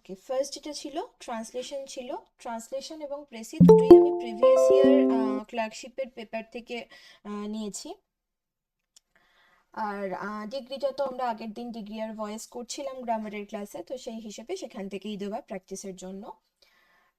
Okay first যেটা ছিল translation ছিল। ট্রান্সলেশন এবং প্রেসি দুটোই আমি প্রিভিয়াস ইয়ার ক্লার্কশিপের পেপার থেকে নিয়েছি। আর ডিগ্রিটা তো আমরা আগের দিন ডিগ্রি আর ভয়েস করছিলাম গ্রামারের ক্লাসে তো সেই হিসেবে সেখান থেকেই দেওয়া প্র্যাকটিসের জন্য।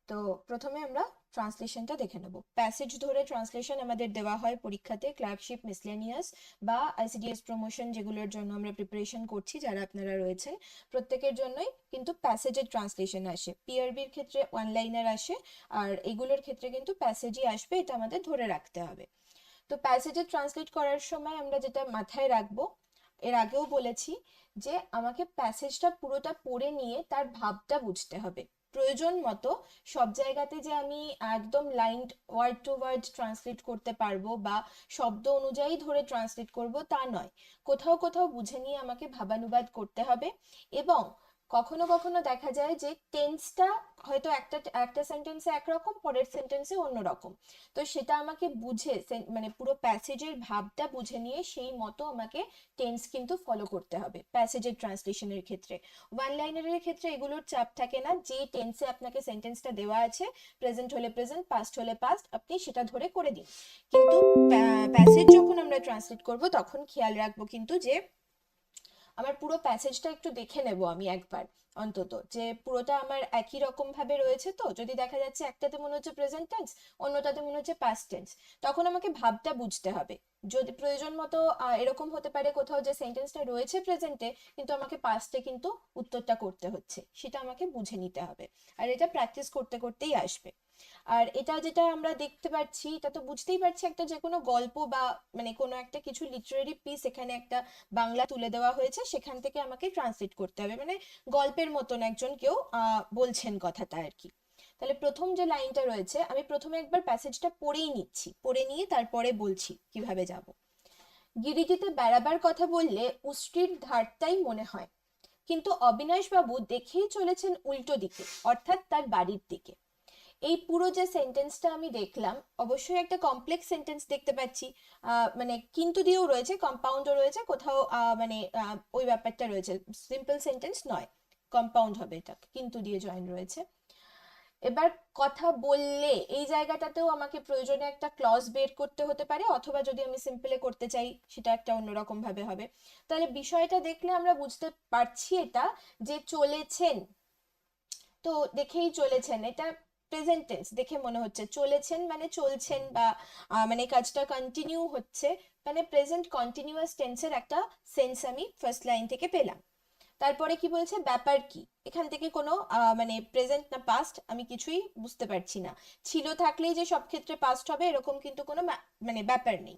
তো প্রথমে আমরা ট্রান্সলেশনটা দেখে নেব। প্যাসেজ ধরে ট্রান্সলেশন আমাদের দেওয়া হয় পরীক্ষাতে ক্লার্কশিপ মিসলেনিয়াস বা আইসিডিএস প্রমোশন যেগুলোর জন্য আমরা প্রিপারেশন করছি যারা আপনারা রয়েছেন। প্রত্যেকের জন্যই কিন্তু প্যাসেজের ট্রান্সলেশন আসে। পিআরবির ক্ষেত্রে লাইনার আসে আর এগুলোর ক্ষেত্রে কিন্তু প্যাসেজই আসবে, এটা আমাদের ধরে রাখতে হবে। তো প্যাসেজে ট্রান্সলেট করার সময় আমরা যেটা মাথায় রাখব, এর আগেও বলেছি যে আমাকে প্যাসেজটা পুরোটা পড়ে নিয়ে তার ভাবটা বুঝতে হবে। প্রয়োজন মতো সব জায়গাতে যে আমি একদম line word to word translate করতে পারব বা শব্দ অনুযায়ী ধরে ট্রান্সলেট করব তা নয়। কোথাও কোথাও বুঝে নিয়ে আমাকে ভাবানুবাদ করতে হবে এবং কখনো কখনো দেখা যায় যে টেন্সটা হয়তো একটা একটা সেন্টেন্সে একরকম, পরের সেন্টেন্সে অন্যরকম। তো সেটা আমাকে বুঝে মানে পুরো প্যাসেজের ভাবটা বুঝে নিয়ে সেই মতো আমাকে টেন্স কিন্তু ফলো করতে হবে প্যাসেজের ট্রান্সলেশনের ক্ষেত্রে। ওয়ান লাইনারের ক্ষেত্রে এগুলোর চাপ থাকে না, যে টেন্সে আপনাকে সেন্টেন্সটা দেওয়া আছে প্রেজেন্ট হলে প্রেজেন্ট পাস্ট হলে পাস্ট আপনি সেটা ধরে করে দিন। কিন্তু প্যাসেজ যখন আমরা ট্রান্সলেট করব, তখন খেয়াল রাখব কিন্তু যে আমার পুরো প্যাসেজটা একটু দেখে নেব আমি একবার, অন্তত। যে পুরোটা আমার একই রকম ভাবে রয়েছে তো, যদি দেখা যাচ্ছে একটাতে মনে হচ্ছে প্রেজেন্ট টেন্স অন্যটাতে মনে হচ্ছে পাস্ট টেন্স তখন আমাকে ভাবটা বুঝতে হবে। যদি প্রয়োজন মতো এরকম হতে পারে কোথাও যে সেন্টেন্সটা রয়েছে প্রেজেন্টে কিন্তু আমাকে পাস্টে কিন্তু উত্তরটা করতে হচ্ছে, সেটা আমাকে বুঝে নিতে হবে। আর এটা প্র্যাকটিস করতে করতেই আসবে। আর এটা যেটা আমরা দেখতে পাচ্ছি, এটা তো বুঝতেই পারছি একটা যে কোনো গল্প বা মানে কোনো একটা কিছু লিটারেরি পিস এখানে একটা বাংলা তুলে দেওয়া হয়েছে, সেখান থেকে আমাকে ট্রান্সলেট করতে হবে। মানে গল্পের মতন একজন কেউ বলছেন কথাটা আর কি। তাহলে প্রথম যে লাইনটা রয়েছে, আমি প্রথমে একবার প্যাসেজটা পড়েই নিচ্ছি। পড়ে নিয়ে তারপরে বলছি কীভাবে যাব। গিরিটিতে বেড়াবার কথা বললে উষ্ট্রির ধারটাই মনে হয়। কিন্তু অবিনাশবাবু দেখেই চলেছেন উল্টো দিকে, অর্থাৎ তার বাড়ির দিকে। এই পুরো যে সেন্টেন্সটা আমি দেখলাম, অবশ্যই একটা কমপ্লেক্স সেন্টেন্স দেখতে পাচ্ছি। মানে কিন্তু দিয়েও রয়েছে কম্পাউন্ডও রয়েছে, কোথাও মানে ওই ব্যাপারটা রয়েছে। সিম্পল সেন্টেন্স নয় কম্পাউন্ড হবে এটা, কিন্তু দিয়ে জয়েন রয়েছে। এবার কথা বললে, এই জায়গাটাতেও আমাকে প্রয়োজনে একটা ক্লজ বের করতে হতে পারে, অথবা যদি আমি সিম্পলে করতে চাই, সেটা একটা অন্যরকম ভাবে হবে। তাহলে বিষয়টা দেখলে আমরা বুঝতে পারছি এটা, যে চলেছেন। তো দেখেই চলেছেন। এটা প্রেজেন্ট টেন্স দেখে মনে হচ্ছে। চলেছেন মানে চলছেন বা মানে কাজটা কন্টিনিউ হচ্ছে মানে প্রেজেন্ট কন্টিনিউয়াস টেন্সের একটা সেন্স আমি ফার্স্ট লাইন থেকে পেলাম। তারপরে কি বলছে? ব্যাপার কি? এখান থেকে কোনো মানে প্রেজেন্ট না পাস্ট আমি কিছুই বুঝতে পারছি না। ছিল থাকলেই যে সব ক্ষেত্রে পাস্ট হবে এরকম কিন্তু কোনো মানে ব্যাপার নেই।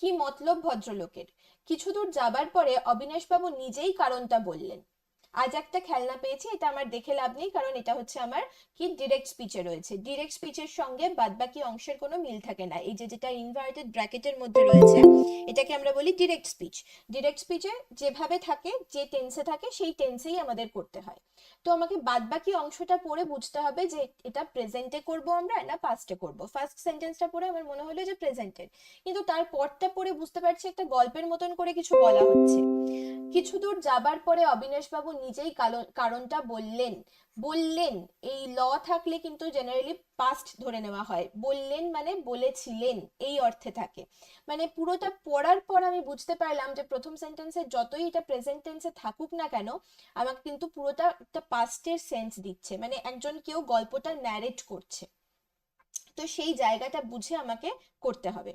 কি মতলব ভদ্রলোকের? কিছু দূর যাবার পরে অবিনাশবাবু নিজেই কারণটা বললেন। আজ একটা খেলনা পেয়েছি, এটা আমার দেখে লাভ নেই, কারণ এটা হচ্ছে আমার কি ডিরেক্ট স্পিচে রয়েছে। ডিরেক্ট স্পিচের সঙ্গে বাদবাকি অংশের কোনো মিল থাকে না। এই যে যেটা ইনভার্টেড ব্র্যাকেটের মধ্যে রয়েছে, এটাকে আমরা বলি ডিরেক্ট স্পিচ ডিরেক্ট স্পিচে যেভাবে থাকে, যে টেন্সে থাকে, সেই টেন্সেই আমাদের করতে হয়। তো আমাকে বাদবাকি অংশটা পড়ে বুঝতে হবে যে এটা প্রেজেন্টে করব আমরা না পাস্টে করব। ফার্স্ট সেন্টেন্সটা পড়ে আমার মনে হলো যে প্রেজেন্টের কিন্তু তার পরটা পড়ে বুঝতে পারছি একটা গল্পের মতন করে কিছু বলা হচ্ছে। কিছু দূর যাবার পরে অবিনাশবাবু নিজেই কারণটা বললেন। বললেন এই ল থাকলে কিন্তু জেনারেলি পাস্ট ধরে নেওয়া হয়। বললেন মানে বলেছিলেন এই অর্থে থাকে। মানে পুরোটা পড়ার পর আমি বুঝতে পারলাম যে প্রথম সেন্টেন্সে যতই এটা প্রেজেন্ট টেন্সে থাকুক না কেন আমাকে কিন্তু পুরোটা একটা পাস্টের সেন্স দিচ্ছে। মানে একজন কেউ গল্পটা ন্যারেট করছে। তো সেই জায়গাটা বুঝে আমাকে করতে হবে।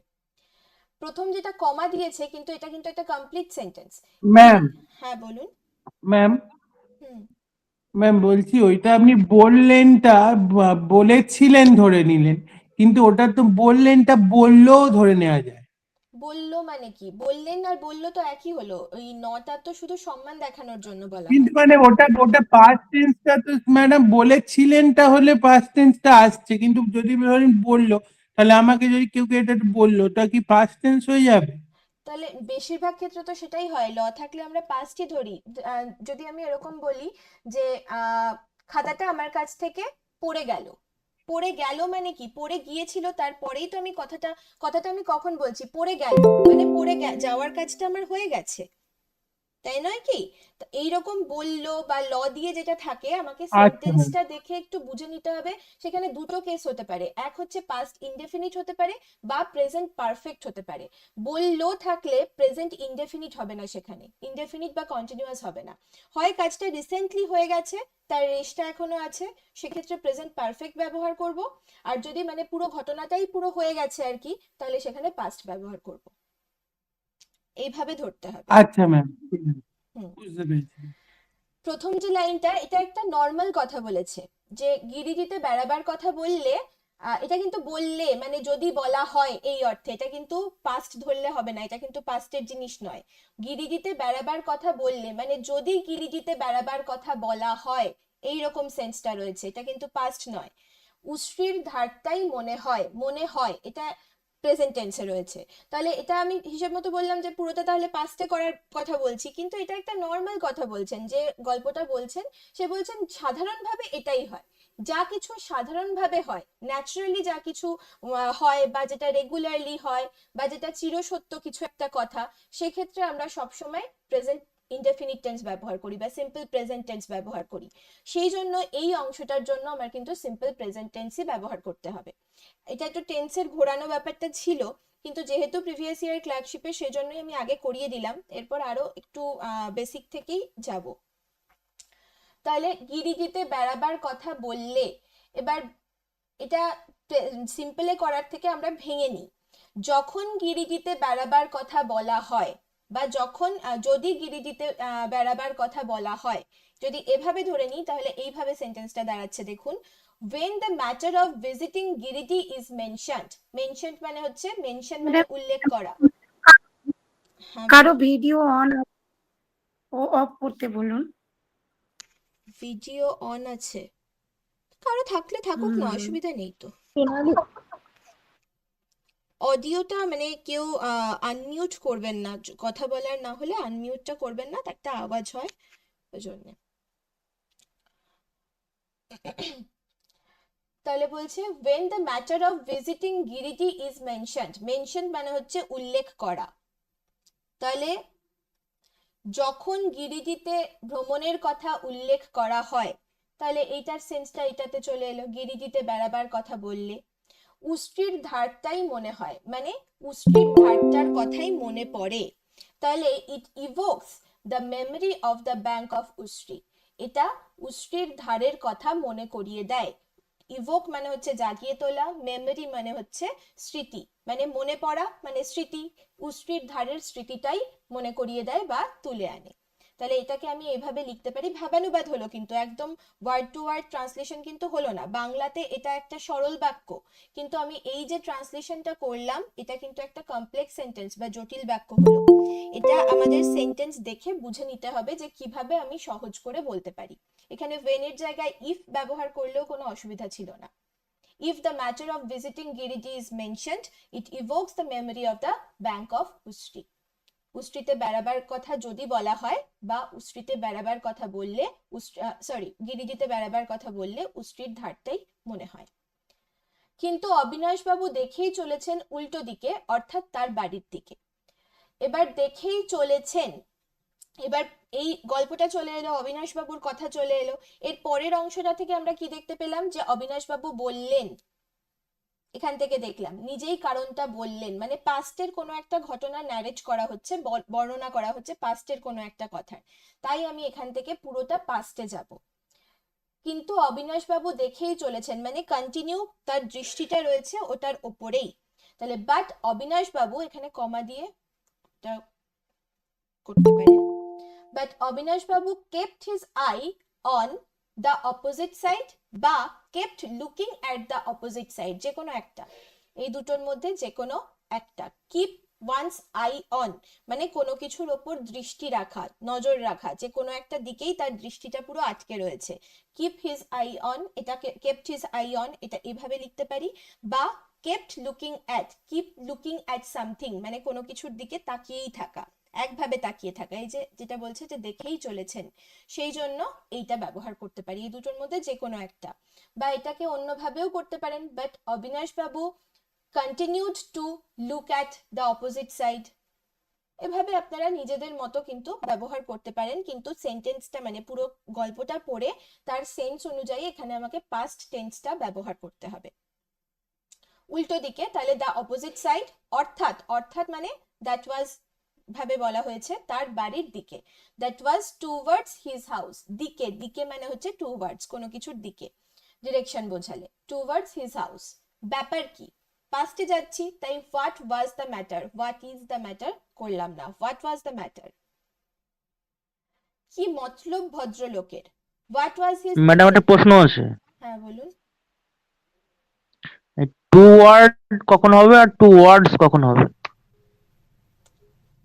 প্রথম যেটা কমা দিয়েছে কিন্তু এটা কিন্তু একটা কমপ্লিট সেন্টেন্স ম্যাম হ্যাঁ বলুন। ম্যাম ম্যাম বলছি ওইটা আপনি বললেনটা বলেছিলেন ধরে নিলেন কিন্তু ওটা তো বললেনটা বললেও ধরে নেওয়া যায়। বলল মানে কি? বললেন আর বলল তো একই হলো। ওই নটা তো শুধু সম্মান দেখানোর জন্য বলা কিন্তু মানে ওটা ওটা পাস্ট টেন্সটা তো ম্যাডাম বলেছিলেনটা হলে পাস্ট টেন্সটা আসছে কিন্তু যদি ধরেন বলল তাহলে আমাকে যদি কেউ কেউ এটা বলল তা কি পাস্ট টেন্স হয়ে যাবে? তাহলে বেশিরভাগ ক্ষেত্রে তো সেটাই হয়, ল থাকলে আমরা পাঁচটি ধরি। যদি আমি এরকম বলি যে খাতাটা আমার কাছ থেকে পড়ে গেল। পড়ে গেল মানে কি? পড়ে গিয়েছিল, তারপরেই তো আমি কথাটা কথাটা আমি কখন বলছি? পড়ে গেল। মানে পড়ে যাওয়ার কাজটা আমার হয়ে গেছে। তাই নয় কি? এইরকম বলল বা ল দিয়ে যেটা থাকে আমাকে আচ্ছা. সেন্টেন্সটা দেখে একটু বুঝে নিতে হবে। সেখানে দুটো কেস হতে পারে। এক হচ্ছে পাস্ট ইনডেফিনিট হতে পারে বা প্রেজেন্ট পারফেক্ট হতে পারে। বলল থাকলে প্রেজেন্ট ইনডেফিনিট হবে না সেখানে। ইনডেফিনিট বা কন্টিনিউয়াস হবে না। হয় কাজটা রিসেন্টলি হয়ে গেছে তার রেশটা এখনও আছে সেক্ষেত্রে প্রেজেন্ট পারফেক্ট ব্যবহার করব। আর যদি মানে পুরো ঘটনাটাই পুরো হয়ে গেছে আর কি তাহলে সেখানে পাস্ট ব্যবহার করব। এইভাবে ধরতে হবে। আচ্ছা ম্যাম বুঝতে পেরেছি। প্রথম যে লাইনটা এটা একটা নর্মাল কথা বলেছে। যে গিরিজিতে বেড়াবার কথা বললে এটা কিন্তু বললে মানে যদি বলা হয় এই অর্থে এটা কিন্তু পাস্ট ধরলে হবে না এটা কিন্তু পাস্টের জিনিস নয়। গিরিজিতে বেড়াবার কথা বললে মানে যদি গিরিজিতে বেড়াবার কথা বলা হয় এই রকম সেন্সটা রয়েছে এটা কিন্তু পাস্ট নয়। উশ্রির ধারটাই মনে হয় মনে হয় এটা প্রেজেন্ট টেন্সে রয়েছে। তাহলে এটা আমি হিসেব মতো বললাম যে পুরোটা তাহলে পাস্টে করার কথা বলছি, কিন্তু এটা একটা নর্মাল কথা বলছেন, যে গল্পটা বলছেন, সে বলছেন সাধারণভাবে এটাই হয়। যা কিছু সাধারণভাবে হয় ন্যাচারালি যা কিছু হয় বা যেটা রেগুলারলি হয় বা যেটা চিরসত্য কিছু একটা কথা, সেক্ষেত্রে আমরা সবসময় প্রেজেন্ট ইনডেফিনিট টেন্স ব্যবহার করি বা সিম্পল প্রেজেন্ট টেন্স ব্যবহার করি। সেই জন্য এই অংশটার জন্য আমার কিন্তু সিম্পল প্রেজেন্ট টেন্সই ব্যবহার করতে হবে। এটা একটু টেন্সের ঘোরানো ব্যাপারটা ছিল, কিন্তু যেহেতু প্রিভিয়াস ইয়ার ক্লার্কশিপে সেজন্যই আমি আগে করিয়ে দিলাম, এরপর আরও একটু বেসিক থেকেই যাব। তাহলে গিরিজিতে বেড়াবার কথা বললে, এবার এটা সিম্পলে করার থেকে আমরা ভেঙে নিই। যখন গিরিজিতে বেড়াবার কথা বলা হয় বা যখন যদি গিরিজিতে বেড়াবার কথা বলা হয় যদি এভাবে ধরে নিই তাহলে এইভাবে সেন্টেন্সটা দাঁড়াচ্ছে দেখুন। When the matter of visiting গিরিটি is mentioned mentioned মানে হচ্ছে মেনশন মানে উল্লেখ করা। হ্যাঁ। কারও ভিডিও অন ও অফ করতে বলুন। ভিডিও অন আছে। কারও থাকলে থাকুক না অসুবিধা নেই তো। অডিওটা মানে কেউ আনমিউট করবেন না। কথা বলার না হলে আনমিউটটা করবেন না একটা আওয়াজ হয় ওই জন্য তাহলে বলছে, when the matter of visiting গিরিটি is mentioned mentioned মানে হচ্ছে উল্লেখ করা। তাহলে, যখন গিরিটিতে ভ্রমণের কথা উল্লেখ করা হয়, তাহলে এইটার সেন্সটা এটাতে চলে এলো, গিরিটিতে বেড়াবার কথা বললে। উষ্ট্রির ধারটাই মনে হয়। মানে উষ্ট্রির ধারটার কথাই মনে পড়ে। তাহলে it evokes the memory of the bank of Ushtri এটা উষ্ট্রির ধারের কথা মনে করিয়ে দেয়। ইভোক মানে হচ্ছে জাগিয়ে তোলা মেমরি মানে হচ্ছে স্মৃতি। মানে মনে পড়া মানে স্মৃতি। উষ্ট্রির ধারের স্মৃতিটাই মনে করিয়ে দেয় বা তুলে আনে। তাহলে এটাকে আমি এভাবে লিখতে পারি। ভাবানুবাদ হলো কিন্তু, একদম ওয়ার্ড টু ওয়ার্ড ট্রান্সলেশন কিন্তু হলো না। বাংলাতে এটা একটা সরল বাক্য। কিন্তু আমি এই যে ট্রান্সলেশনটা করলাম, এটা কিন্তু একটা কমপ্লেক্স সেন্টেন্স বা জটিল বাক্য হলো। এটা আমাদের সেন্টেন্স দেখে বুঝে নিতে হবে যে কীভাবে আমি সহজ করে বলতে পারি। এখানে এর জায়গায় ইফ ব্যবহার করলেও কোনো অসুবিধা ছিল না। if the matter of visiting Giriji is mentioned, it evokes the memory of the bank of Ustri উষ্ট্রিতে বেড়াবার কথা যদি বলা হয় বা উষ্ট্রিতে বেড়াবার কথা বললে সরি গিরিজিতে বেড়াবার কথা বললে উষ্ট্রির ধারটাই মনে হয়। কিন্তু অবিনাশ বাবু দেখেই চলেছেন উল্টো দিকে, অর্থাৎ তার বাড়ির দিকে। এবার দেখেই চলেছেন, এবার এই গল্পটা চলে এলো অবিনাশ বাবুর কথা চলে এলো। এর পরের অংশটা থেকে আমরা কি দেখতে পেলাম যে অবিনাশ বাবু বললেন এখান থেকে দেখলাম। নিজেই কারণটা বললেন। মানে পাস্টের কোনো একটা ঘটনা ন্যারেট করা হচ্ছে বর্ণনা করা হচ্ছে পাস্টের কোনো একটা কথার। তাই আমি এখান থেকে পুরোটা পাস্টে যাব। কিন্তু অবিনাশ বাবু দেখেই চলেছেন। মানে কন্টিনিউ তার দৃষ্টিটা রয়েছে ওটার ওপরেই। তাহলে বাট অবিনাশ বাবু এখানে কমা দিয়ে করতে পারেন। But Abinash babu kept his eye on the opposite side বা kept looking at the opposite side যে কোনো একটা। এই দুটোর মধ্যে যে কোনো একটা। কিপ ওয়ান্স আই অন মানে কোনো কিছুর ওপর দৃষ্টি রাখা, নজর রাখা, যে কোনো একটা দিকেই তার দৃষ্টিটা পুরো আটকে রয়েছে। কিপ হিজ আই অন এটা কেপ্ট হিজ আই অন এটা এভাবে লিখতে পারি। বা kept looking at keep looking at something মানে কোনো কিছুর দিকে তাকিয়েই থাকা। একভাবে তাকিয়ে থাকা, এই যে যেটা বলছে যে দেখেই চলেছেন, সেই জন্য এইটা ব্যবহার করতে পারি, এই দুটোর মধ্যে যে কোনো একটা। বা এটাকে অন্যভাবেও করতে পারেন but Abinash Babu continued to look at the opposite side এভাবে আপনারা নিজেদের মতো কিন্তু ব্যবহার করতে পারেন, কিন্তু সেন্টেন্সটা মানে পুরো গল্পটা পড়ে তার সেন্স অনুযায়ী এখানে আমাকে পাস্ট টেন্সটা ব্যবহার করতে হবে। উল্টো দিকে তাহলে দ্য অপোজিট সাইড অর্থাৎ অর্থাৎ মানে দ্যাট ওয়াজ ভাবে বলা হয়েছে তার বাড়ির দিকে। That was towards his house দিকে দিকে মানে হচ্ছে টু টুয়ার্ডস কোনো কিছুর দিকে। ডিরেকশন বোঝালে। টুয়ার্ডস হিজ হাউস ব্যাপার কি? পাস্টে যাচ্ছি তাই what was the matter what is the matter করলাম না। হোয়াট ওয়াজ দ্য ম্যাটার কি মতলব ভদ্রলোকের? হোয়াট ওয়াজ হিজ ম্যাডাম একটা প্রশ্ন আছে। হ্যাঁ বলুন। টু ওয়ার্ড কখন হবে আর টু ওয়ার্ডস কখন হবে?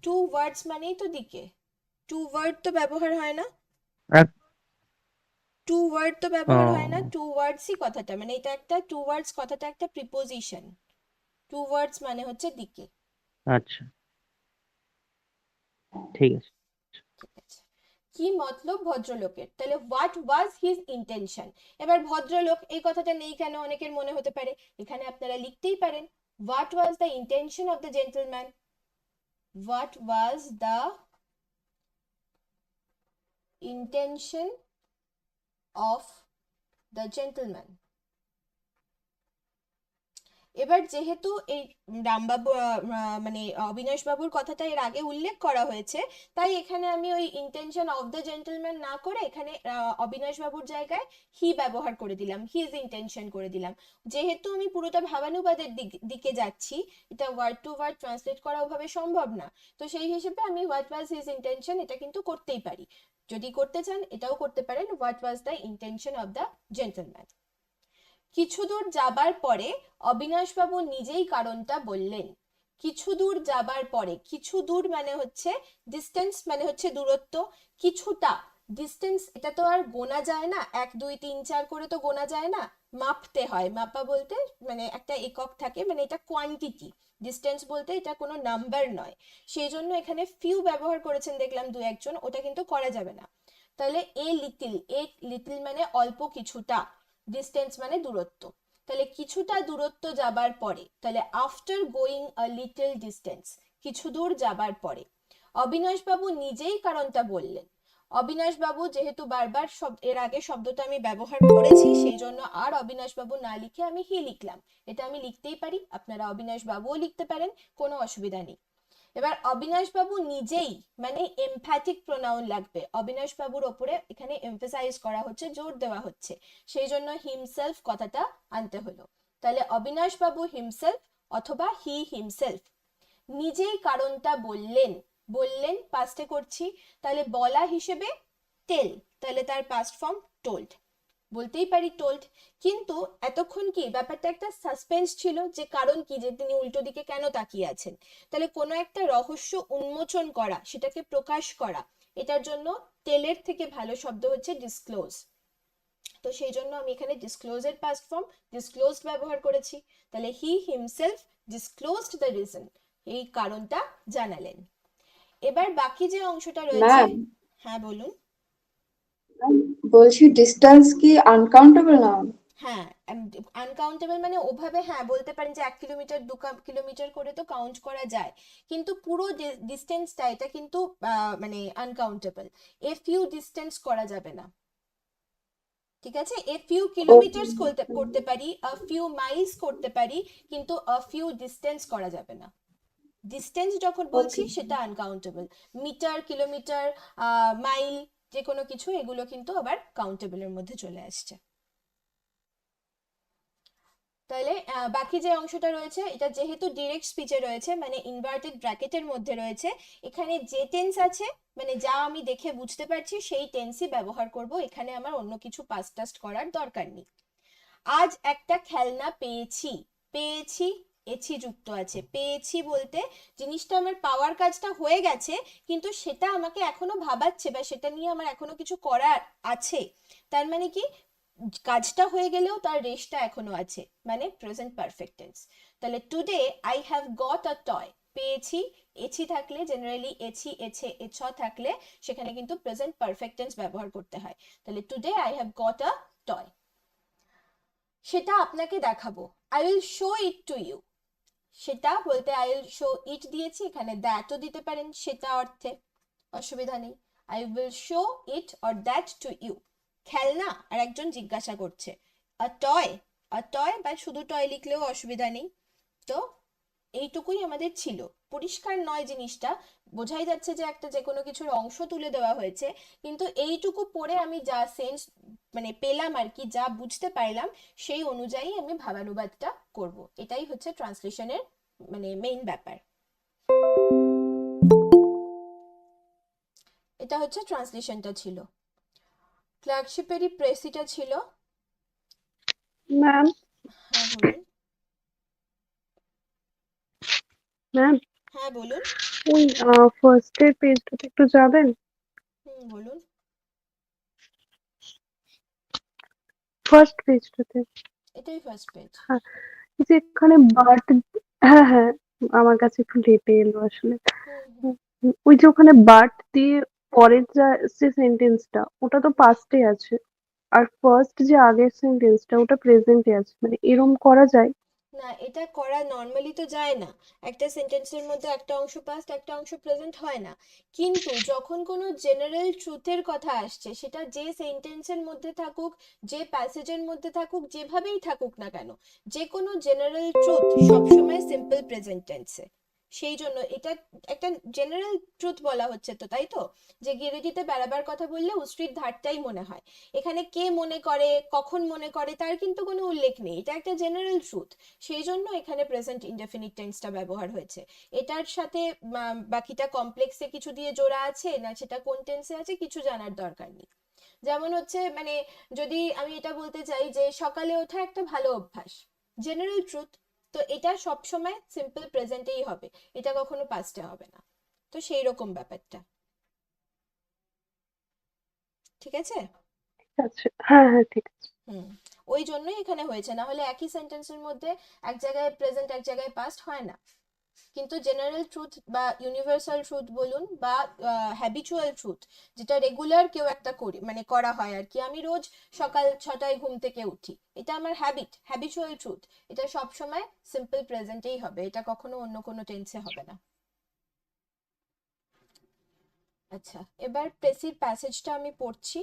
টু ওয়ার্ডস মানেই তো দিকে। টু ওয়ার্ড তো ব্যবহার হয় না। টু ওয়ার্ড তো ব্যবহার হয় না। টু ওয়ার্ডসই কথাটা। মানে এটা একটা টু ওয়ার্ডস কথাটা একটা প্রিপোজিশন টু ওয়ার্ডস মানে হচ্ছে দিকে। আচ্ছা। ঠিক আছে। কি মতলব ভদ্রলোকের? তাহলে হোয়াট ওয়াজ হিজ ইন্টেনশন এবার ভদ্রলোক এই কথাটা নেই কেন? অনেকের মনে হতে পারে। এখানে আপনারা লিখতেই পারেন। What was the intention of the gentleman what was the intention of the gentleman এবার যেহেতু এই রামবাবু মানে অবিনাশ বাবুর কথাটা এর আগে উল্লেখ করা হয়েছে তাই এখানে আমি ওই ইন্টেনশন অফ দ্য জেন্টলম্যান না করে এখানে আহ, অবিনাশ বাবুর জায়গায় হি ব্যবহার করে দিলাম হিজ ইন্টেনশন করে দিলাম। যেহেতু আমি পুরোটা ভাবানুবাদের দিক- দিকে যাচ্ছি এটা ওয়ার্ড টু ওয়ার্ড ট্রান্সলেট করা ওভাবে সম্ভব না তো সেই হিসেবে আমি হোয়াট ওয়াজ হিজ ইন্টেনশন এটা কিন্তু করতেই পারি। যদি করতে চান এটাও করতে পারেন what was the intention of the gentleman কিছু দূর যাবার পরে অবিনাশবাবু নিজেই কারণটা বললেন। কিছু দূর যাবার পরে, কিছু দূর মানে হচ্ছে ডিস্টেন্স মানে হচ্ছে দূরত্ব, কিছুটা ডিস্টেন্স এটা তো আর গোনা যায় না, এক, দুই, তিন, চার করে তো গোনা যায় না, মাপতে হয়। মাপা বলতে মানে একটা একক থাকে মানে এটা কোয়ান্টিটি ডিস্টেন্স বলতে এটা কোনো নাম্বার নয়। সেই জন্য এখানে ফিউ ব্যবহার করেছেন দেখলাম দু একজন, ওটা কিন্তু করা যাবে না। তাহলে এ লিটিল এ লিটিল মানে অল্প কিছুটা। ডিস্টেন্স মানে দূরত্ব। তাহলে কিছুটা দূরত্ব যাবার পরে, তাহলে after going a little distance কিছু দূর যাবার পরে। অবিনাশবাবু নিজেই কারণটা বললেন। অবিনাশবাবু যেহেতু বারবার শব্দ এর আগে শব্দটা আমি ব্যবহার করেছি, সেই জন্য আর অবিনাশবাবু না লিখে আমি হি লিখলাম। এটা আমি লিখতেই পারি, আপনারা অবিনাশবাবুও লিখতে পারেন, কোনো অসুবিধা নেই। এবার অবিনাশবাবু নিজেই মানে এমফ্যাটিক প্রোনাউন লাগবে। অবিনাশবাবুর ওপরে এখানে এমফেসাইজ করা হচ্ছে, জোর দেওয়া হচ্ছে। সেই জন্য হিমসেলফ কথাটা আনতে হলো। তাহলে অবিনাশ বাবু হিমসেলফ অথবা হি হিমসেলফ নিজেই কারণটা বললেন বললেন পাস্টে করছি। তাহলে বলা হিসেবে টেল তাহলে তার পাস্ট ফর্ম টোল্ড বলতেই পারি টোল্ড কিন্তু এতক্ষণ কি ব্যাপারটা একটা সাসপেন্স ছিল যে কারণ কি যে তিনি উল্টো দিকে কেন তাকিয়ে আছেন? তাহলে কোনো একটা রহস্য উন্মোচন করা সেটাকে প্রকাশ করা এটার জন্য টেলের থেকে ভালো শব্দ হচ্ছে ডিসক্লোজ তো সেই জন্য আমি এখানে ডিসক্লোজের পাস্ট ফর্ম ডিসক্লোজড ব্যবহার করেছি। তাহলে he himself disclosed the reason এই কারণটা জানালেন। এবার বাকি যে অংশটা রয়েছে হ্যাঁ বলুন। বলছি ডিস্টেন্স কি আনকাউন্টেবল নাউন হ্যাঁ আনকাউন্টেবল মানে ওভাবে হ্যাঁ বলতে পারেন যে এক কিলোমিটার দু কিলোমিটার করে তো কাউন্ট করা যায়। কিন্তু পুরো ডিস্টেন্সটা এটা কিন্তু মানে আনকাউন্টেবল এ ফিউ ডিস্টেন্স করা যাবে না। ঠিক আছে? এ ফিউ কিলোমিটার্স করতে করতে পারি আ ফিউ মাইলস করতে পারি কিন্তু আ ফিউ ডিস্টেন্স করা যাবে না। ডিস্টেন্স যখন বলছি সেটা আনকাউন্টেবল মিটার কিলোমিটার মাইল যে কোনো কিছু, এগুলো কিন্তু আবার কাউন্টেবলের মধ্যে চলে আসছে। তাহলে বাকি যে অংশটা রয়েছে, এটা যেহেতু ডিরেক্ট স্পিচে রয়েছে মানে ইনভার্টেড ব্র্যাকেটের মধ্যে রয়েছে, এখানে যে টেন্স আছে মানে যা আমি দেখে বুঝতে পারছি, সেই টেন্সই ব্যবহার করব। এখানে আমার অন্য কিছু পাস টাস্ট করার দরকার নেই। আজ একটা খেলনা পেয়েছি পেয়েছি এছি যুক্ত আছে। পেয়েছি বলতে জিনিসটা আমার পাওয়ার কাজটা হয়ে গেছে, কিন্তু সেটা আমাকে এখনও ভাবাচ্ছে বা সেটা নিয়ে আমার এখনও কিছু করার আছে। তার মানে কি? কাজটা হয়ে গেলেও তার রেশটা এখনও আছে মানে প্রেজেন্ট পারফেক্ট টেন্স তাহলে today I have got a toy পেয়েছি, এছি থাকলে জেনারেলি এছি, এছে, এছ থাকলে সেখানে কিন্তু প্রেজেন্ট পারফেক্ট টেন্স ব্যবহার করতে হয়। তাহলে today I have got a toy সেটা আপনাকে দেখাবো। I will show it to you সেটা বলতে আই উইল শো ইট দিয়েছি, এখানে দ্যাটও দিতে পারেন, সেটা অর্থে, অসুবিধা নেই। I will show it or that to you খেলনা আর একজন জিজ্ঞাসা করছে আ টয় আ টয় বা শুধু টয় লিখলেও অসুবিধা নেই। তো এইটুকুই আমাদের ছিল। পরিষ্কার নয় জিনিসটা। বোঝাই যাচ্ছে যে একটা যে কোনো কিছুর অংশ তুলে দেওয়া হয়েছে। কিন্তু এইটুকু পড়ে আমি যা সেন্স মানে পেলাম আর কি যা বুঝতে পারলাম সেই অনুযায়ী আমি ভাবানুবাদটা করব। এটাই হচ্ছে ট্রান্সলেশনের মানে মেইন ব্যাপার। এটা হচ্ছে ট্রান্সলেশনটা ছিল। ক্লার্কশিপেরই প্রেসিটা ছিল? ম্যাম হ্যাঁ বলুন। ম্যাম হ্যাঁ বলুন। ওই ফার্স্ট এর পেজটাতে একটু যাবেন? হুম বলুন। ফার্স্ট পেজটাতে এটাই ফার্স্ট পেজ এই যে এখানে বাট হ্যাঁ হ্যাঁ আমার কাছে একটু লেটে এলো আসলে। ওই যে ওখানে বাট দিয়ে পরের যা যে সেন্টেন্সটা ওটা তো পাস্টে আছে। আর ফার্স্ট যে আগের সেন্টেন্সটা ওটা প্রেজেন্টে আছে। মানে এরম করা যায় না, এটা করা নর্মালি তো যায় না। একটা সেন্টেন্সের মধ্যে একটা অংশ পাস্ট একটা অংশ প্রেজেন্ট হয় না। কিন্তু যখন কোনো জেনারেল ট্রুথের কথা আসছে, সেটা যে সেন্টেন্সের মধ্যে থাকুক, যে প্যাসেজের মধ্যে থাকুক, যেভাবেই থাকুক না কেন, যে কোনো জেনারেল ট্রুথ সবসময় সিম্পল প্রেজেন্ট টেন্সে সেই জন্য এটা একটা জেনারেল ট্রুথ বলা হচ্ছে তো, তাই তো? যে গিরিডিতে বেড়াবার কথা বললে উষ্ট্রির ধারটাই মনে হয়। এখানে কে মনে করে, কখন মনে করে, তার কিন্তু কোনো উল্লেখ নেই। এটা একটা জেনারেল ট্রুথ সেই জন্য এখানে প্রেজেন্ট ইনডেফিনিট টেন্সটা ব্যবহার হয়েছে। এটার সাথে বাকিটা কমপ্লেক্সে কিছু দিয়ে জোড়া আছে, না সেটা কোন টেন্সে আছে, কিছু জানার দরকার নেই। যেমন হচ্ছে মানে যদি আমি এটা বলতে চাই যে সকালে ওঠা একটা ভালো অভ্যাস। জেনারেল ট্রুথ তো এটা সব সময় সিম্পল প্রেজেন্টেই হবে এটা কখনো পাস্টে হবে না। তো সেই রকম ব্যাপারটা। ঠিক আছে? ঠিক আছে। হ্যাঁ হ্যাঁ ঠিক আছে। হুম ওই জন্যই এখানে হয়েছে না হলে একই সেন্টেন্সের মধ্যে এক জায়গায় প্রেজেন্ট এক জায়গায় পাস্ট হয় না। কিন্তু জেনারেল ট্রুথ বা ইউনিভার্সাল ট্রুথ বলুন বা হ্যাবিচুয়াল ট্রুথ যেটা রেগুলার কেউ একটা করি মানে করা হয় আর কি। আমি রোজ সকাল ছটায় ঘুম থেকে উঠি। এটা আমার হ্যাবিট হ্যাবিচুয়াল ট্রুথ এটা সব সময় সিম্পল প্রেজেন্টেই হবে। এটা কখনো অন্য কোনো টেন্সে হবে না। আচ্ছা এবার প্রেসির প্যাসেজটা আমি পড়ছি।